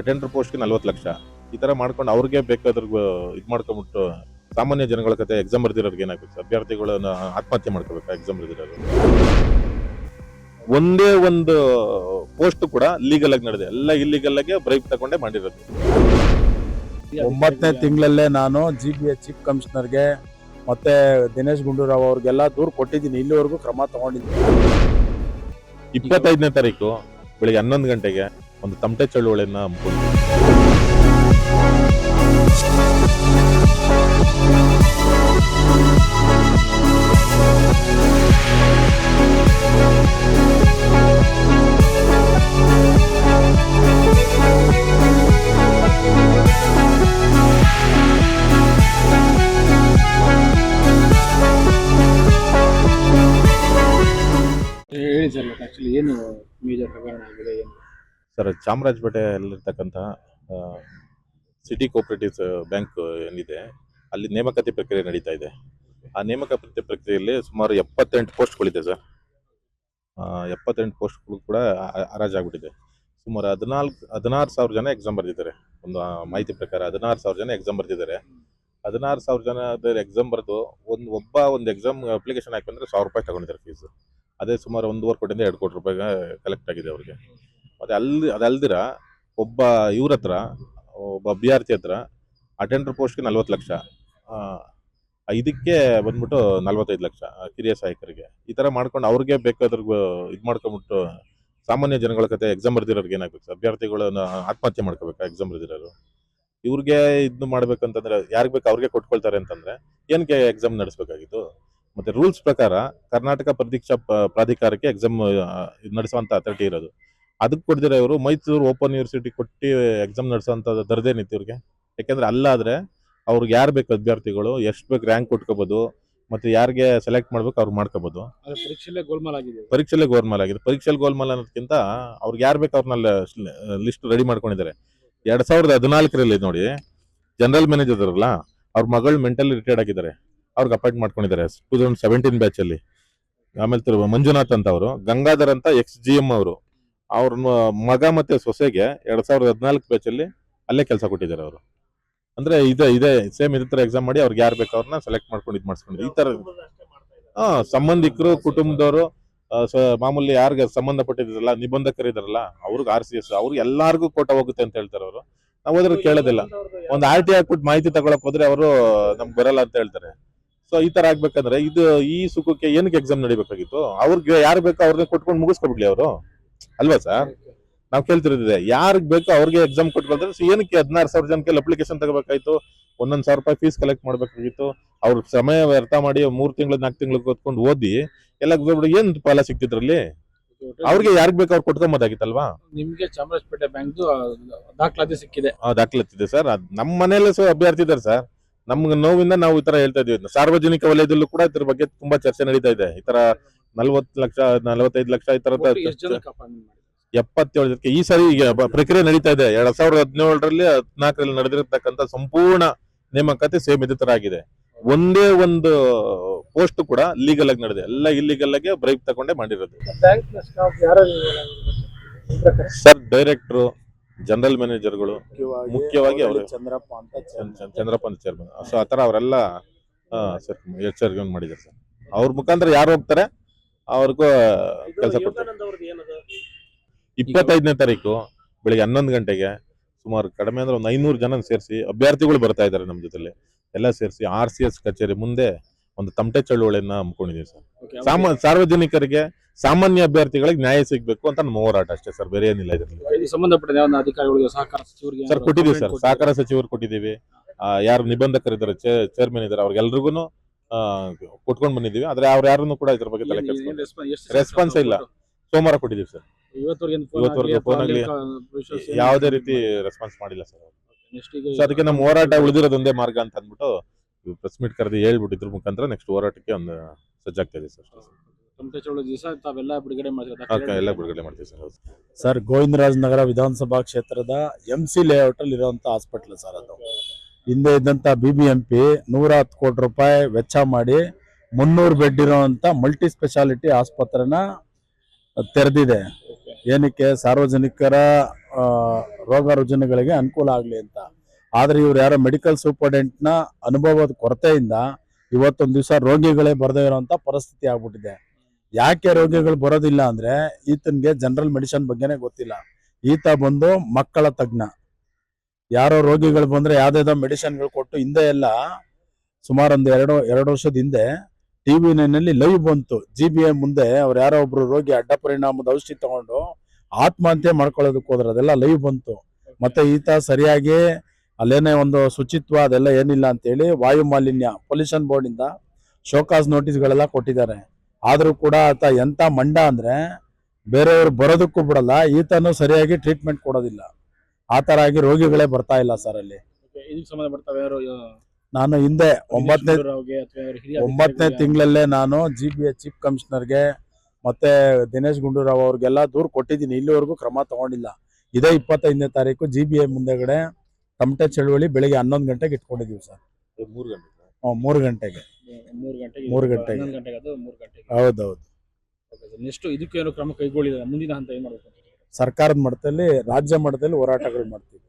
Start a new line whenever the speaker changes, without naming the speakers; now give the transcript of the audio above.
Attender ಪೋಸ್ಟ್ಗೆ ನಲ್ವತ್ತು ಲಕ್ಷ. ಈ ತರ ಮಾಡ್ಕೊಂಡು ಅವ್ರಿಗೆ ಬೇಕಾದ್ರ ಇದು ಮಾಡ್ಕೊಂಬಿಟ್ಟು ಸಾಮಾನ್ಯ ಜನಗಳ ಕತೆ ಎಕ್ಸಾಮ್ ಬರ್ದಿರೋರ್ಗೆ ಏನಾಗುತ್ತೆ? ಅಭ್ಯರ್ಥಿಗಳನ್ನ ಆತ್ಮಹತ್ಯೆ ಮಾಡ್ಕೋಬೇಕಾ ಎಕ್ಸಾಮ್ ಬರ್ದಿರೋರು? ಒಂದೇ ಒಂದು ಪೋಸ್ಟ್ ಕೂಡ ಲೀಗಲ್ ಆಗಿ ನಡೆದಿದೆ. ಎಲ್ಲ ಇಲ್ಲಿಗಲ್ ಆಗಿ ಬ್ರೈಕ್ ತಗೊಂಡೇ ಮಾಡಿರೋದು.
ಒಂಬತ್ತನೇ ತಿಂಗಳಲ್ಲೇ ನಾನು ಜಿ ಬಿ ಎಚ್ ಚೀಫ್ ಕಮಿಷನರ್ಗೆ ಮತ್ತೆ ದಿನೇಶ್ ಗುಂಡೂರಾವ್ ಅವ್ರಿಗೆಲ್ಲ ದೂರು ಕೊಟ್ಟಿದ್ದೀನಿ. ಇಲ್ಲಿವರೆಗೂ ಕ್ರಮ ತಗೊಂಡಿದ್ದೀನಿ.
ಇಪ್ಪತ್ತೈದನೇ ತಾರೀಕು ಬೆಳಿಗ್ಗೆ ಹನ್ನೊಂದು ಗಂಟೆಗೆ ಒಂದು ತಮಟೆ ಚಳುವಳಿಯನ್ನು ಹಮ್ಮಿಕೊಂಡು
ಹೇಳಿ ಸರ್ ಆಕ್ಚುಲಿ ಏನು ಮೇಜರ್ ಹಗರಣ ಆಗಿದೆ ಏನು?
ಸರ್ ಚಾಮರಾಜಪೇಟೆಯಲ್ಲಿರ್ತಕ್ಕಂತಹ ಸಿಟಿ ಕೋಪರೇಟಿವ್ಸ್ ಬ್ಯಾಂಕ್ ಏನಿದೆ, ಅಲ್ಲಿ ನೇಮಕಾತಿ ಪ್ರಕ್ರಿಯೆ ನಡೀತಾ ಇದೆ. ಆ ನೇಮಕಾತಿ ಪ್ರಕ್ರಿಯೆಯಲ್ಲಿ ಸುಮಾರು ಎಪ್ಪತ್ತೆಂಟು ಪೋಸ್ಟ್ಗಳಿದೆ ಸರ್ ಎಪ್ಪತ್ತೆಂಟು ಪೋಸ್ಟ್ಗಳು ಕೂಡ ಹರಾಜಾಗ್ಬಿಟ್ಟಿದೆ. ಸುಮಾರು ಹದಿನಾಲ್ಕು, ಹದಿನಾರು ಸಾವಿರ ಜನ ಎಕ್ಸಾಮ್ ಬರೆದಿದ್ದಾರೆ. ಒಂದು ಮಾಹಿತಿ ಪ್ರಕಾರ ಹದಿನಾರು ಸಾವಿರ ಜನ ಎಕ್ಸಾಮ್ ಬರೆದಿದ್ದಾರೆ. ಹದಿನಾರು ಸಾವಿರ ಜನ ಎಕ್ಸಾಮ್ ಬರೆದು ಒಂದು, ಒಬ್ಬ ಒಂದು ಎಕ್ಸಾಮ್ ಅಪ್ಲಿಕೇಶನ್ ಹಾಕಂದ್ರೆ ಸಾವಿರ ರೂಪಾಯಿ ತಗೊಂಡಿದ್ದಾರೆ ಫೀಸ್ ಅದೇ ಸುಮಾರು ಒಂದೂವರೆ ಕೋಟಿಯಿಂದ ಎರಡು ಕೋಟಿ ರೂಪಾಯಿ ಕಲೆಕ್ಟ್ ಆಗಿದೆ ಅವ್ರಿಗೆ. ಮತ್ತೆ ಅಲ್ಲಿ ಅದಲ್ದಿರ ಒಬ್ಬ ಇವ್ರ ಹತ್ರ ಒಬ್ಬ ಅಭ್ಯರ್ಥಿ ಹತ್ರ ಅಟೆಂಡರ್ ಪೋಸ್ಟ್ಗೆ ನಲ್ವತ್ತು ಲಕ್ಷ ಇದಕ್ಕೆ ಬಂದ್ಬಿಟ್ಟು ನಲ್ವತ್ತೈದು ಲಕ್ಷ ಕಿರಿಯ ಸಹಾಯಕರಿಗೆ. ಈ ತರ ಮಾಡ್ಕೊಂಡು ಅವ್ರಿಗೆ ಬೇಕಾದ್ರ ಇದು ಮಾಡ್ಕೊಂಬಿಟ್ಟು ಸಾಮಾನ್ಯ ಜನಗಳ ಕತೆ ಎಕ್ಸಾಮ್ ಬರ್ದಿರೋರ್ಗೆ ಏನಾಗ್ಬೇಕು ಅಭ್ಯರ್ಥಿಗಳನ್ನ ಆತ್ಮಹತ್ಯೆ ಮಾಡ್ಕೋಬೇಕಾ ಎಕ್ಸಾಮ್ ಬರ್ದಿರೋರು? ಇವ್ರಿಗೆ ಇದು ಮಾಡ್ಬೇಕಂತಂದ್ರೆ ಯಾರಿಗೆ ಬೇಕು ಅವ್ರಿಗೆ ಕೊಟ್ಕೊಳ್ತಾರೆ ಅಂತಂದ್ರೆ ಏನಕ್ಕೆ ಎಕ್ಸಾಮ್ ನಡೆಸಬೇಕಾಗಿತ್ತು? ಮತ್ತೆ ರೂಲ್ಸ್ ಪ್ರಕಾರ ಕರ್ನಾಟಕ ಪರೀಕ್ಷಾ ಪ- ಪ್ರಾಧಿಕಾರಕ್ಕೆ ಎಕ್ಸಾಮ್ ನಡೆಸುವಂತ ಅಥಾರಿಟಿ ಇರೋದು. ಅದಕ್ಕೆ ಕೊಡ್ದಿರ ಇವರು ಮೈಸೂರು ಓಪನ್ ಯೂನಿವರ್ಸಿಟಿ ಕೊಟ್ಟು ಎಕ್ಸಾಮ್ ನಡೆಸೋಂಥ ದರ್ದೇನಿತ್ತು ಇವ್ರಿಗೆ? ಯಾಕೆಂದ್ರೆ ಅಲ್ಲಾದ್ರೆ ಅವ್ರಿಗೆ ಯಾರು ಬೇಕು ಅಭ್ಯರ್ಥಿಗಳು ಎಷ್ಟು ಬೇಕು ರ್ಯಾಂಕ್ ಕೊಟ್ಕೋಬೋದು ಮತ್ತೆ ಯಾರಿಗೆ ಸೆಲೆಕ್ಟ್ ಮಾಡ್ಬೇಕು ಅವ್ರು ಮಾಡ್ಕೋಬೋದು.
ಪರೀಕ್ಷೆ ಪರೀಕ್ಷೆಲ್ಲೇ ಗೋಲ್ಮಾಲ್ ಆಗಿದೆ.
ಪರೀಕ್ಷೆಲೆ ಗೋಲ್ಮಾಲ್ ಆಗಿದೆ. ಪರೀಕ್ಷೆಲ್ ಗೋಲ್ಮಾಲ್ ಅನ್ನೋದಕ್ಕಿಂತ ಅವ್ರಿಗೆ ಯಾರು ಬೇಕು ಅವ್ರನ್ನ ಲಿಸ್ಟ್ ರೆಡಿ ಮಾಡ್ಕೊಂಡಿದ್ದಾರೆ. ಎರಡು ಸಾವಿರದ ಹದಿನಾಲ್ಕರಲ್ಲಿ ನೋಡಿ ಜನರಲ್ ಮ್ಯಾನೇಜರ್ ಇದಾರಲ್ಲ ಅವ್ರ ಮಗಳು ಮೆಂಟಲಿ ರಿಟೈರ್ಡ್ ಆಗಿದ್ದಾರೆ. ಅವ್ರಿಗೆ ಅಪಾಯಿಂಟ್ ಮಾಡ್ಕೊಂಡಿದ್ದಾರೆ ಟೂ ತೌಸಂಡ್ ಸೆವೆಂಟೀನ್ ಬ್ಯಾಚಲ್ಲಿ ಆಮೇಲೆ ಮಂಜುನಾಥ್ ಅಂತ ಅವರು ಗಂಗಾಧರ್ ಅಂತ ಎಕ್ಸ್ ಜಿ ಎಂ ಅವರು. ಅವ್ರ ಮಗ ಮತ್ತೆ ಸೊಸೆಗೆ ಎರಡ್ ಸಾವಿರದ ಹದಿನಾಲ್ಕು ಬ್ಯಾಚ್ ಅಲ್ಲಿ ಕೆಲಸ ಕೊಟ್ಟಿದ್ದಾರೆ ಅವರು. ಅಂದ್ರೆ ಇದೆ ಇದೆ ಸೇಮ್ ಇದೇ ಎಕ್ಸಾಮ್ ಮಾಡಿ ಅವ್ರಿಗೆ ಯಾರು ಬೇಕು ಅವ್ರನ್ನ ಸೆಲೆಕ್ಟ್ ಮಾಡ್ಕೊಂಡು ಇದು ಮಾಡಿಸ್ಕೊಂಡು ಈ ತರ ಹಾ, ಸಂಬಂಧಿಕರು, ಕುಟುಂಬದವರು ಮಾಮೂಲಿ ಯಾರಿಗೆ ಸಂಬಂಧಪಟ್ಟಿದ್ರಲ್ಲ, ನಿಬಂಧಕರಿದಾರಲ್ಲ, ಅವ್ರಿಗೆ ಆರ್ ಸಿ ಎಸ್ ಅವ್ರಿಗೆ ಎಲ್ಲಾರ್ಗೂ ಕೋಟ ಹೋಗುತ್ತೆ ಅಂತ ಹೇಳ್ತಾರೆ ಅವರು. ನಾವು ಹೋದ್ರೆ ಕೇಳೋದಿಲ್ಲ. ಒಂದು ಆರ್ ಟಿ ಹಾಕ್ಬಿಟ್ಟು ಮಾಹಿತಿ ತಗೊಳಕ್ ಹೋದ್ರೆ ಅವರು ನಮ್ಗೆ ಬರಲ್ಲ ಅಂತ ಹೇಳ್ತಾರೆ. ಸೊ ಈ ತರ ಆಗ್ಬೇಕಂದ್ರೆ ಇದು ಈ ಸುಖಕ್ಕೆ ಏನಕ್ಕೆ ಎಕ್ಸಾಮ್ ನಡಿಬೇಕಾಗಿತ್ತು? ಅವ್ರಿಗೆ ಯಾರು ಬೇಕೋ ಅವ್ರನ್ನ ಕೊಟ್ಕೊಂಡು ಮುಗಿಸ್ಕೊಬಿಡ್ಲಿ ಅವರು. ಅಲ್ವಾ ಸರ್? ನಾವು ಕೇಳ್ತಿರೋದಿದೆ ಯಾರಿಗೆ ಬೇಕೋ ಅವ್ರಿಗೆ ಎಕ್ಸಾಮ್ ಕೊಟ್ಕೊಳ್ತಾರೆ ಸೊ ಏನಕ್ಕೆ ಹದಿನಾರು ಸಾವಿರ ಜನಕ್ಕೆ ಅಪ್ಲಿಕೇಶನ್ ತಗೋಬೇಕಾಯ್ತು? ಒಂದೊಂದ್ ಸಾವಿರ ರೂಪಾಯಿ ಫೀಸ್ ಕಲೆಕ್ಟ್ ಮಾಡ್ಬೇಕಾಗಿತ್ತು. ಅವ್ರ ಸಮಯ ವ್ಯರ್ಥ ಮಾಡಿ ಮೂರ್ ತಿಂಗಳು ನಾಲ್ಕು ತಿಂಗಳು ಕೂತ್ಕೊಂಡು ಓದಿ ಎಲ್ಲ ಏನ್ ಫಲ ಸಿಕ್ತಿದ್ರಲ್ಲಿ ಅವ್ರಿಗೆ ಯಾರಿಗ್ ಬೇಕು ಅವ್ರು ಕೊಟ್ಕೊಂಬೋದಾಗಿತ್ತಲ್ವಾ?
ನಿಮ್ಗೆ ಚಾಮರಾಜಪೇಟೆ ಬ್ಯಾಂಕ್ ದಾಖಲಾತಿ ಸಿಕ್ಕಿದೆ.
ದಾಖಲಾತಿದೆ ಸರ್. ನಮ್ಮ ಮನೆಯಲ್ಲೇ ಸೊ ಅಭ್ಯರ್ಥಿ ಇದಾರೆ ಸರ್. ನಮ್ಗೆ ನೋವಿಂದ ನಾವು ಈ ತರ ಹೇಳ್ತಾ ಇದೀವಿ. ಸಾರ್ವಜನಿಕ ವಲಯದಲ್ಲೂ ಕೂಡ ಇದ್ರ ಬಗ್ಗೆ ತುಂಬಾ ಚರ್ಚೆ ನಡೀತಾ ಇದೆ. ಈ ತರ ನಲ್ವತ್ತು ಲಕ್ಷ ನಲವತ್ತೈದು ಲಕ್ಷ ಈ ಎಪ್ಪತ್ತೇಳು ಜನಕ್ಕೆ ಈ ಸರಿ ಈಗ ಪ್ರಕ್ರಿಯೆ ನಡೀತಾ ಇದೆ. ಎರಡ್ ಸಾವಿರದ ಹದಿನೇಳರಲ್ಲಿ ಹದಿನಾಲ್ಕರಲ್ಲಿ ನಡೆದಿರತಕ್ಕಂತ ಸಂಪೂರ್ಣ ನೇಮಕಾತಿ ಸೇಮ್ ಇದೇ ತರ ಆಗಿದೆ ಒಂದೇ ಒಂದು ಪೋಸ್ಟ್ ಕೂಡ ಲೀಗಲ್ ಆಗಿ ನಡೆದಿದೆ. ಎಲ್ಲ ಇಲ್ಲಿಗಲ್ ಆಗಿ ಬ್ರೈಕ್ ತಗೊಂಡೆ ಮಾಡಿರೋದು. ಸರ್ ಡೈರೆಕ್ಟ್ರು ಜನರಲ್ ಮ್ಯಾನೇಜರ್ಗಳು ಮುಖ್ಯವಾಗಿ ಅವರು.
ಚಂದ್ರಪ್ಪ ಅಂತ
ಚಂದ್- ಚಂದ್- ಚಂದ್ರಪ್ಪ ಅಂತ ಚೇರ್ಮನ್ ಸೊ ಆತರ ಅವರೆಲ್ಲ ಎಚ್ಚರಿಕೆ ಮಾಡಿದ್ದಾರೆ ಸರ್ ಅವ್ರ ಮುಖಾಂತರ ಯಾರು ಹೋಗ್ತಾರೆ? ಅವ್ರಿಗೂ ಕೆಲಸ ಕೊಡ್ತಾರೆ. ಇಪ್ಪತ್ತೈದನೇ ತಾರೀಕು ಬೆಳಿಗ್ಗೆ ಹನ್ನೊಂದು ಗಂಟೆಗೆ ಸುಮಾರು ಕಡಿಮೆ ಅಂದ್ರೆ ಒಂದು ಐನೂರು ಜನ ಸೇರಿಸಿ ಅಭ್ಯರ್ಥಿಗಳು ಬರ್ತಾ ಇದ್ದಾರೆ ನಮ್ಮ ಜೊತೆಲಿ ಎಲ್ಲ ಸೇರಿಸಿ ಆರ್ ಸಿ ಎಸ್ ಕಚೇರಿ ಮುಂದೆ ಒಂದು ತಮಟೆ ಚಳುವಳಿಯನ್ನ ಹಮ್ಮಿಕೊಂಡಿದ್ದೀವಿ ಸರ್. ಸಾಮ ಸಾರ್ವಜನಿಕರಿಗೆ ಸಾಮಾನ್ಯ ಅಭ್ಯರ್ಥಿಗಳಿಗೆ ನ್ಯಾಯ ಸಿಗಬೇಕು ಅಂತ ನಮ್ಮ ಹೋರಾಟ ಅಷ್ಟೇ ಸರ್ ಬೇರೆ ಏನಿಲ್ಲ ಇದರಲ್ಲಿ.
ಸಂಬಂಧಪಟ್ಟ
ಸರ್ ಕೊಟ್ಟಿದ್ದೀವಿ ಸರ್ ಸಹಕಾರ ಸಚಿವರು ಕೊಟ್ಟಿದ್ದೀವಿ. ಯಾರು ನಿಬಂಧಕರಿದ್ದಾರೆ ಚೇರ್ಮನ್ ಇದ್ದಾರೆ ಅವ್ರಿಗೆಲ್ರಿಗೂ ಕೊಟ್ಕೊಂಡು ಬಂದಿದ್ದೀವಿ. ಆದ್ರೆ ಅವ್ರ ಯಾರನ್ನು ಕೂಡ ಇದ್ರ ಬಗ್ಗೆ ತಲೆ ಕೆಡಿಸ್ಕೊಂಡು ರೆಸ್ಪಾನ್ಸ್ ಇಲ್ಲ. ಸೋಮವಾರ ಕೊಟ್ಟಿದ್ದೀವಿ ಸರ್. ಇವತ್ತವರೆಗೆ ಫೋನ್ ಆಗಲಿ ಯಾವುದೇ ರೀತಿ ರೆಸ್ಪಾನ್ಸ್ ಮಾಡಿಲ್ಲ ಸರ್ ಸೊ ಅದಕ್ಕೆ ನಮ್ಮ ಹೋರಾಟ ಉಳಿದಿರೋದೊಂದೇ ಮಾರ್ಗ ಅಂತ ಅಂದ್ಬಿಟ್ಟು ಪ್ರೆಸ್ ಮೀಟ್ ಕರೆದು ಹೇಳ್ಬಿಟ್ಟು ಇದ್ರ ಮುಖಾಂತರ ನೆಕ್ಸ್ಟ್ ಹೋರಾಟಕ್ಕೆ ಒಂದು ಸಜ್ಜಾಗ್ತಾ ಇದೆ ಸರ್
ದಿವಸ ತಾವೆಲ್ಲ ಬಿಡುಗಡೆ
ಓಕೆ ಎಲ್ಲ ಬಿಡುಗಡೆ ಮಾಡ್ತೀವಿ ಸರ್
ಸರ್ ಗೋವಿಂದರಾಜ್ ನಗರ ವಿಧಾನಸಭಾ ಕ್ಷೇತ್ರದ ಎಂ ಸಿ ಲೇಔಟ್ ಅಲ್ಲಿ ಇರುವಂತ ಹಾಸ್ಪಿಟಲ್ ಸರ್ ಅದು. ಹಿಂದೆ ಇದ್ದಂಥ ಬಿ ಬಿ ಎಂ ಪಿ ನೂರ ಹತ್ತು ಕೋಟಿ ರೂಪಾಯಿ ವೆಚ್ಚ ಮಾಡಿ ಮುನ್ನೂರು ಬೆಡ್ ಇರೋವಂಥ ಮಲ್ಟಿ ಸ್ಪೆಷಾಲಿಟಿ ಆಸ್ಪತ್ರೆನ ತೆರೆದಿದೆ. ಏನಕ್ಕೆ? ಸಾರ್ವಜನಿಕರ ರೋಗ ರುಜಿನಗಳಿಗೆ ಅನುಕೂಲ ಆಗಲಿ ಅಂತ. ಆದರೆ ಇವ್ರು ಯಾರೋ ಮೆಡಿಕಲ್ ಸೂಪರ್ಡೆಂಟ್ನ ಅನುಭವದ ಕೊರತೆಯಿಂದ ಇವತ್ತೊಂದು ದಿವಸ ರೋಗಿಗಳೇ ಬರದೇ ಇರೋವಂಥ ಪರಿಸ್ಥಿತಿ ಆಗ್ಬಿಟ್ಟಿದೆ. ಯಾಕೆ ರೋಗಿಗಳು ಬರೋದಿಲ್ಲ ಅಂದರೆ ಈತನಿಗೆ ಜನರಲ್ ಮೆಡಿಸನ್ ಬಗ್ಗೆನೇ ಗೊತ್ತಿಲ್ಲ. ಈತ ಬಂದು ಮಕ್ಕಳ ತಜ್ಞ. ಯಾರೋ ರೋಗಿಗಳು ಬಂದ್ರೆ ಯಾವ್ದಾವ್ದೋ ಮೆಡಿಸಿನ್ಗಳು ಕೊಟ್ಟು ಹಿಂದೆ ಎಲ್ಲ ಸುಮಾರು ಒಂದು ಎರಡು ಎರಡು ವರ್ಷದ ಹಿಂದೆ ಟಿವಿ ನೈನಲ್ಲಿ ಲೈವ್ ಬಂತು. ಜಿ ಬಿ ಎ ಮುಂದೆ ಅವ್ರು ಯಾರೋ ಒಬ್ರು ರೋಗಿ ಅಡ್ಡ ಪರಿಣಾಮದ ಔಷಧಿ ತಗೊಂಡು ಆತ್ಮಹತ್ಯೆ ಮಾಡ್ಕೊಳ್ಳೋದಕ್ಕೆ ಹೋದ್ರೆ ಅದೆಲ್ಲ ಲೈವ್ ಬಂತು. ಮತ್ತೆ ಈತ ಸರಿಯಾಗಿ ಅಲ್ಲೇನೇ ಒಂದು ಶುಚಿತ್ವ ಅದೆಲ್ಲ ಏನಿಲ್ಲ ಅಂತೇಳಿ ವಾಯು ಮಾಲಿನ್ಯ ಪೊಲ್ಯೂಷನ್ ಬೋರ್ಡ್ ಇಂದ ಶೋಕಾಸ್ ನೋಟಿಸ್ಗಳೆಲ್ಲ ಕೊಟ್ಟಿದ್ದಾರೆ. ಆದ್ರೂ ಕೂಡ ಆತ ಎಂತ ಮಂಡ ಅಂದ್ರೆ ಬೇರೆಯವರು ಬರೋದಕ್ಕೂ ಬಿಡಲ್ಲ, ಈತನೂ ಸರಿಯಾಗಿ ಟ್ರೀಟ್ಮೆಂಟ್ ಕೊಡೋದಿಲ್ಲ. ಆ ತರ ಆಗಿ ರೋಗಿಗಳೇ ಬರ್ತಾ ಇಲ್ಲ ಸರ್ ಅಲ್ಲಿ.
ಇದಕ್ಕೆ ಸಂಬಂಧಪಡ್ತಾವೆ
ನಾನು ಹಿಂದೆ ಒಂಬತ್ತನೇ ಒಂಬತ್ತನೇ ತಿಂಗಳಲ್ಲೇ ನಾನು ಜಿ ಬಿ ಎಚ್ ಚೀಫ್ ಕಮಿಷನರ್ಗೆ ಮತ್ತೆ ದಿನೇಶ್ ಗುಂಡೂರಾವ್ ಅವ್ರಿಗೆಲ್ಲ ದೂರು ಕೊಟ್ಟಿದ್ದೀನಿ. ಇಲ್ಲಿವರೆಗೂ ಕ್ರಮ ತಗೊಂಡಿಲ್ಲ. ಇದೇ ಇಪ್ಪತ್ತೈದನೇ ತಾರೀಕು ಜಿ ಬಿ ಐ ಮುಂದೆಗಡೆ ತಮಟೆ ಚಳುವಳಿ ಬೆಳಿಗ್ಗೆ ಹನ್ನೊಂದು ಗಂಟೆಗೆ ಇಟ್ಕೊಂಡಿದೀವಿ ಸರ್
ಮೂರು ಗಂಟೆ
ಮೂರು ಗಂಟೆಗೆ.
ಮೂರು ಗಂಟೆಗೆ
ಮೂರು ಗಂಟೆಗೆ.
ಹನ್ನೊಂದು ಗಂಟೆಗೆ ಅದು ಮೂರು ಗಂಟೆಗೆ.
ಹೌದೌದು.
ನೆಕ್ಸ್ಟ್ ಇದಕ್ಕೇನು ಕ್ರಮ ಕೈಗೊಳ್ಳಿಲ್ಲ ಮುಂದಿನ ಹಂತ ಏನ್ ಮಾಡ್ಬೇಕು?
ಸರ್ಕಾರದ ಮಟ್ಟದಲ್ಲಿ ರಾಜ್ಯ ಮಟ್ಟದಲ್ಲಿ ಹೋರಾಟಗಳು ಮಾಡ್ತೀವಿ.